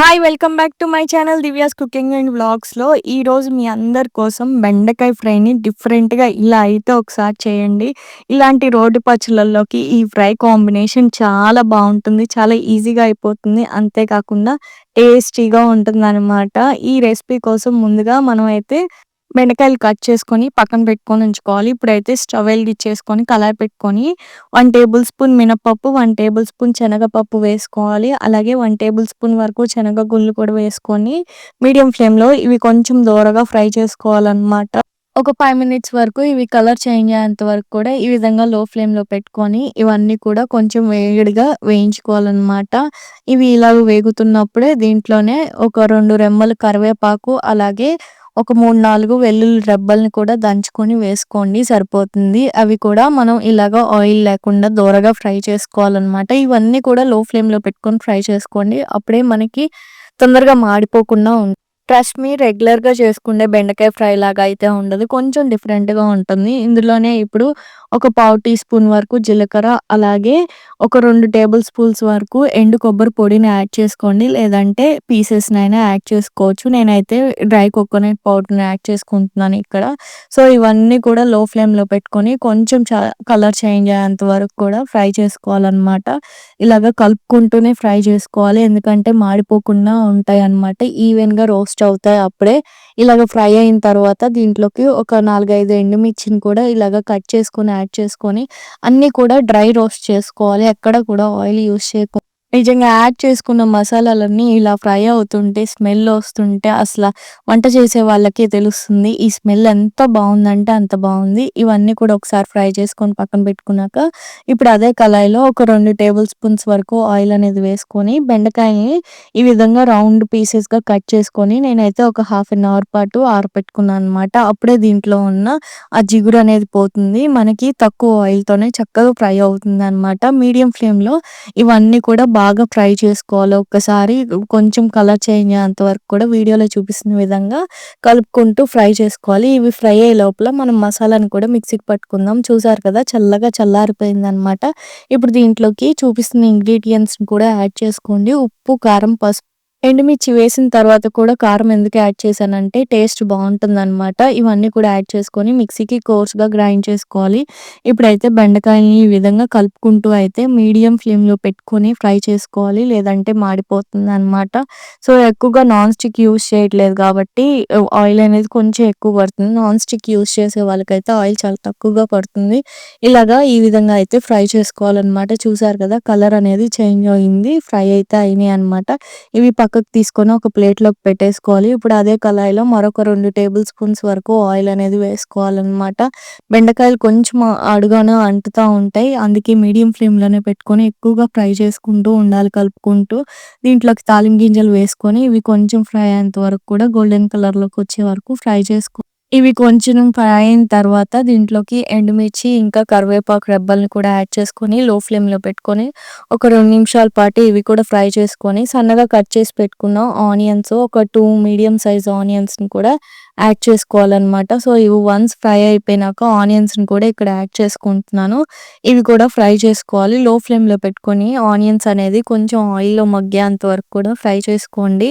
Hi welcome back to my channel Divya's cooking and వ్లాగ్స్లో ఈరోజు మీ అందరి కోసం బెండకాయ ఫ్రైని డిఫరెంట్గా ఇలా అయితే ఒకసారి చేయండి. ఇలాంటి రోడ్డు పచ్చులలోకి ఈ ఫ్రై కాంబినేషన్ చాలా బాగుంటుంది చాలా ఈజీగా అయిపోతుంది. అంతేకాకుండా టేస్టీగా ఉంటుంది అనమాట ఈ రెసిపీ కోసం ముందుగా మనం అయితే బెండకాయలు కట్ చేసుకొని పక్కన పెట్టుకొని ఉంచుకోవాలి. ఇప్పుడైతే స్టవ్ వెలిగించేసుకొని కళాయి పెట్టుకొని వన్ టేబుల్ స్పూన్ మినపప్పు వన్ టేబుల్ స్పూన్ శనగపప్పు వేసుకోవాలి. అలాగే వన్ టేబుల్ స్పూన్ వరకు శనగ గుళ్ళు కూడా వేసుకొని మీడియం ఫ్లేమ్లో ఇవి కొంచెం దూరగా ఫ్రై చేసుకోవాలన్నమాట. ఒక ఫైవ్ మినిట్స్ వరకు ఇవి కలర్ చేంజ్ అయ్యేంత వరకు కూడా ఈ విధంగా లో ఫ్లేమ్లో పెట్టుకొని ఇవన్నీ కూడా కొంచెం వేడిగా వేయించుకోవాలన్నమాట. ఇవి ఇలా వేగుతున్నప్పుడే దీంట్లోనే ఒక రెండు రెమ్మలు కరివేపాకు అలాగే ఒక మూడు నాలుగు వెల్లుల్లి రెబ్బల్ని కూడా దంచుకొని వేసుకోండి సరిపోతుంది. అవి కూడా మనం ఇలాగ ఆయిల్ లేకుండా దూరగా ఫ్రై చేసుకోవాలన్నమాట. ఇవన్నీ కూడా లో ఫ్లేమ్లో పెట్టుకొని ఫ్రై చేసుకోండి. అప్పుడే మనకి తొందరగా మాడిపోకుండా ఉంటుంది ట్రస్ట్ మీ రెగ్యులర్గా చేసుకునే బెండకాయ ఫ్రై లాగా అయితే ఉండదు. కొంచెం డిఫరెంట్గా ఉంటుంది. ఇందులోనే ఇప్పుడు ఒక పావు టీ స్పూన్ వరకు జీలకర్ర అలాగే ఒక రెండు టేబుల్ స్పూన్స్ వరకు ఎండు కొబ్బరి పొడిని యాడ్ చేసుకోండి. లేదంటే పీసెస్నైనా యాడ్ చేసుకోవచ్చు. నేనైతే డ్రై కోకోనట్ పౌడర్ని యాడ్ చేసుకుంటున్నాను ఇక్కడ. సో ఇవన్నీ కూడా లో ఫ్లేమ్లో పెట్టుకొని కొంచెం కలర్ చేంజ్ అయ్యేంత వరకు కూడా ఫ్రై చేసుకోవాలన్నమాట. ఇలాగ కలుపుకుంటూనే ఫ్రై చేసుకోవాలి. ఎందుకంటే మాడిపోకుండా ఉంటాయి అన్నమాట ఈవెన్గా రోస్ట్ అవుతాయి అప్పుడే. ఇలాగ ఫ్రై అయిన తర్వాత దీంట్లోకి ఒక నాలుగైదు ఎండుమిర్చిని కూడా ఇలాగ కట్ చేసుకొని యాడ్ చేసుకొని అన్నీ కూడా డ్రై రోస్ట్ చేసుకోవాలి. ఎక్కడ కూడా ఆయిల్ యూస్ చేయకుండా నిజంగా యాడ్ చేసుకున్న మసాలాలన్నీ ఇలా ఫ్రై అవుతుంటే స్మెల్ వస్తుంటే అసలు వంట చేసే వాళ్ళకే తెలుస్తుంది ఈ స్మెల్ ఎంత బాగుందంటే అంత బాగుంది. ఇవన్నీ కూడా ఒకసారి ఫ్రై చేసుకొని పక్కన పెట్టుకున్నాక ఇప్పుడు అదే కళాయిలో ఒక రెండు టేబుల్ స్పూన్స్ వరకు ఆయిల్ అనేది వేసుకొని బెండకాయని ఈ విధంగా రౌండ్ పీసెస్గా కట్ చేసుకొని నేనైతే ఒక హాఫ్ అన్ అవర్ పాటు ఆరపెట్టుకున్నాను అనమాట అప్పుడే దీంట్లో ఉన్న ఆ జిగురు అనేది పోతుంది. మనకి తక్కువ ఆయిల్తోనే చక్కగా ఫ్రై అవుతుంది అనమాట మీడియం ఫ్లేమ్లో ఇవన్నీ కూడా బాగా ఫ్రై చేసుకోవాలి. ఒక్కసారి కొంచెం కలర్ చేంజ్ అయ్యేంత వరకు కూడా వీడియోలో చూపిస్తున్న విధంగా కలుపుకుంటూ ఫ్రై చేసుకోవాలి. ఇవి ఫ్రై అయ్యే లోపల మనం మసాలాని కూడా మిక్సీకి పట్టుకుందాం. చూసారు కదా చల్లగా చల్లారిపోయింది అనమాట ఇప్పుడు దీంట్లోకి చూపిస్తున్న ఇంగ్రీడియంట్స్ కూడా యాడ్ చేసుకోండి. ఉప్పు కారం పసుపు ఎండుమిర్చి వేసిన తర్వాత కూడా కారం ఎందుకు యాడ్ చేశానంటే టేస్ట్ బాగుంటుందన్నమాట. ఇవన్నీ కూడా యాడ్ చేసుకొని మిక్సీకి కోర్స్గా గ్రైండ్ చేసుకోవాలి. ఇప్పుడైతే బెండకాయని ఈ విధంగా కలుపుకుంటూ అయితే మీడియం ఫ్లేమ్లో పెట్టుకొని ఫ్రై చేసుకోవాలి. లేదంటే మాడిపోతుంది అనమాట సో ఎక్కువగా నాన్ స్టిక్ యూస్ చేయట్లేదు కాబట్టి ఆయిల్ అనేది కొంచెం ఎక్కువ పడుతుంది. నాన్ స్టిక్ యూస్ చేసే వాళ్ళకైతే ఆయిల్ చాలా తక్కువగా పడుతుంది. ఇలాగా ఈ విధంగా అయితే ఫ్రై చేసుకోవాలన్నమాట. చూసారు కదా కలర్ అనేది చేంజ్ అయింది. ఫ్రై అయితే అయినాయి అనమాట ఇవి పక్కకు తీసుకొని ఒక ప్లేట్లోకి పెట్టేసుకోవాలి. ఇప్పుడు అదే కళాయిలో మరొక రెండు టేబుల్ స్పూన్స్ వరకు ఆయిల్ అనేది వేసుకోవాలన్నమాట. బెండకాయలు కొంచెం అడుగాన అంటుతూ ఉంటాయి. అందుకే మీడియం ఫ్లేమ్లోనే పెట్టుకొని ఎక్కువగా ఫ్రై చేసుకుంటూ ఉండాలి కలుపుకుంటూ. దీంట్లోకి తాలిం గింజలు వేసుకొని ఇవి కొంచెం ఫ్రై అయ్యేంత వరకు కూడా గోల్డెన్ కలర్లోకి వచ్చే వరకు ఫ్రై చేసుకో ఇవి కొంచెం ఫ్రై అయిన తర్వాత దీంట్లోకి ఎండుమిర్చి ఇంకా కరివేపాకు రెబ్బల్ని కూడా యాడ్ చేసుకొని లో ఫ్లేమ్లో పెట్టుకొని ఒక రెండు నిమిషాల పాటు ఇవి కూడా ఫ్రై చేసుకొని సన్నగా కట్ చేసి పెట్టుకున్న ఆనియన్స్ ఒక టూ మీడియం సైజ్ ఆనియన్స్ని కూడా యాడ్ చేసుకోవాలన్నమాట. సో ఇవి వన్స్ ఫ్రై అయిపోయినాక ఆనియన్స్ని కూడా ఇక్కడ యాడ్ చేసుకుంటున్నాను. ఇవి కూడా ఫ్రై చేసుకోవాలి. లో ఫ్లేమ్లో పెట్టుకొని ఆనియన్స్ అనేది కొంచెం ఆయిల్లో మగ్గేంత వరకు కూడా ఫ్రై చేసుకోండి.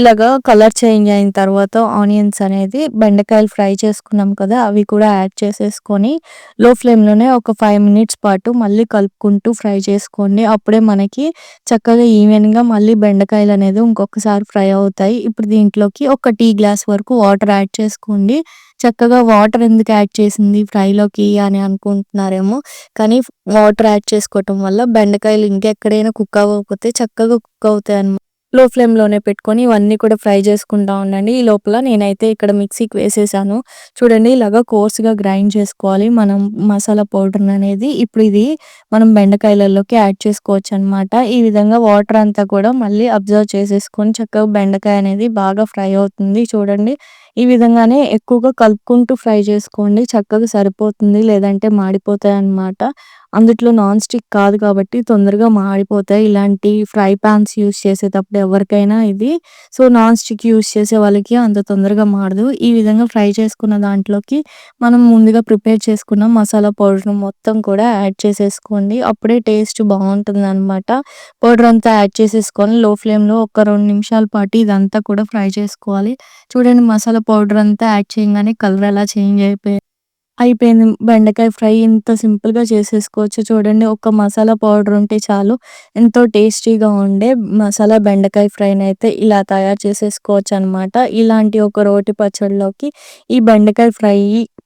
ఇలాగా కలర్ చేంజ్ అయిన తర్వాత ఆనియన్స్ అనేది బెండకాయలు ఫ్రై చేసుకున్నాం కదా అవి కూడా యాడ్ చేసేసుకొని లో ఫ్లేమ్లోనే ఒక ఫైవ్ మినిట్స్ పాటు మళ్ళీ కలుపుకుంటూ ఫ్రై చేసుకోండి. అప్పుడే మనకి చక్కగా ఈవెన్గా మళ్ళీ బెండకాయలు అనేది ఇంకొకసారి ఫ్రై అవుతాయి. ఇప్పుడు దీంట్లోకి ఒక టీ గ్లాస్ వరకు వాటర్ యాడ్ చేసుకోండి. చక్కగా వాటర్ ఎందుకు యాడ్ చేసింది? ఫ్రైలోకి అని అనుకుంటున్నారేమో. కానీ వాటర్ యాడ్ చేసుకోవటం వల్ల బెండకాయలు ఇంకెక్కడైనా కుక్ అవ్వకపోతే చక్కగా కుక్ అవుతాయి అన్నమాట లో ఫ్లేమ్లోనే పెట్టుకొని ఇవన్నీ కూడా ఫ్రై చేసుకుంటా ఉండండి ఈ లోపల నేనైతే ఇక్కడ మిక్సీకి వేసేసాను చూడండి ఇలాగా కోర్స్గా గ్రైండ్ చేసుకోవాలి మనం మసాలా పౌడర్ అనేది ఇప్పుడు ఇది మనం బెండకాయలలోకి యాడ్ చేసుకోవచ్చు అనమాట ఈ విధంగా వాటర్ అంతా కూడా మళ్ళీ అబ్జర్వ్ చేసేసుకొని చక్కగా బెండకాయ అనేది బాగా ఫ్రై అవుతుంది చూడండి ఈ విధంగానే ఎక్కువగా కలుపుకుంటూ ఫ్రై చేసుకోండి. చక్కగా సరిపోతుంది. లేదంటే మాడిపోతాయన్నమాట. అందుట్లో నాన్ స్టిక్ కాదు కాబట్టి తొందరగా మాడిపోతాయి. ఇలాంటి ఫ్రై పాన్స్ యూజ్ చేసేటప్పుడు ఎవరికైనా ఇది. సో, నాన్ స్టిక్ యూస్ చేసే వాళ్ళకి అంత తొందరగా మాడదు. ఈ విధంగా ఫ్రై చేసుకున్న దాంట్లోకి మనం ముందుగా ప్రిపేర్ చేసుకున్న మసాలా పౌడర్ మొత్తం కూడా యాడ్ చేసేసుకోండి. అప్పుడే టేస్ట్ బాగుంటుంది అనమాట పౌడర్ అంతా యాడ్ చేసేసుకొని లో ఫ్లేమ్‌లో ఒక రెండు నిమిషాల పాటు ఇదంతా కూడా ఫ్రై చేసుకోవాలి. చూడండి మసాలా పౌడర్ అంతా యాడ్ చేయగానే కలర్ ఎలా చేంజ్ అయిపోయి అయిపోయింది. బెండకాయ ఫ్రై ఇంత సింపుల్‌గా చేసేసుకోవచ్చు. చూడండి ఒక మసాలా పౌడర్ ఉంటే చాలు ఎంతో టేస్టీగా ఉండే మసాలా బెండకాయ ఫ్రైని అయితే ఇలా తయారు చేసేసుకోవచ్చు అనమాట ఇలాంటి ఒక రోటి పచ్చడిలోకి ఈ బెండకాయ ఫ్రై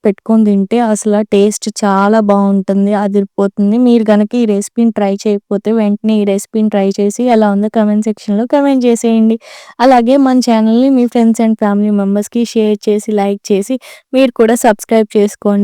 పెట్టుకొని తింటే అసలు టేస్ట్ చాలా బాగుంటుంది అదిరిపోతుంది. మీరు కనుక ఈ రెసిపీని ట్రై చేయకపోతే వెంటనే ఈ రెసిపీని ట్రై చేసి ఎలా ఉందో కమెంట్ సెక్షన్‌లో కమెంట్ చేసేయండి. అలాగే మన ఛానల్‌ని మీ ఫ్రెండ్స్ అండ్ ఫ్యామిలీ మెంబర్స్‌కి షేర్ చేసి, లైక్ చేసి మీరు కూడా సబ్స్క్రైబ్ చేసుకోండి.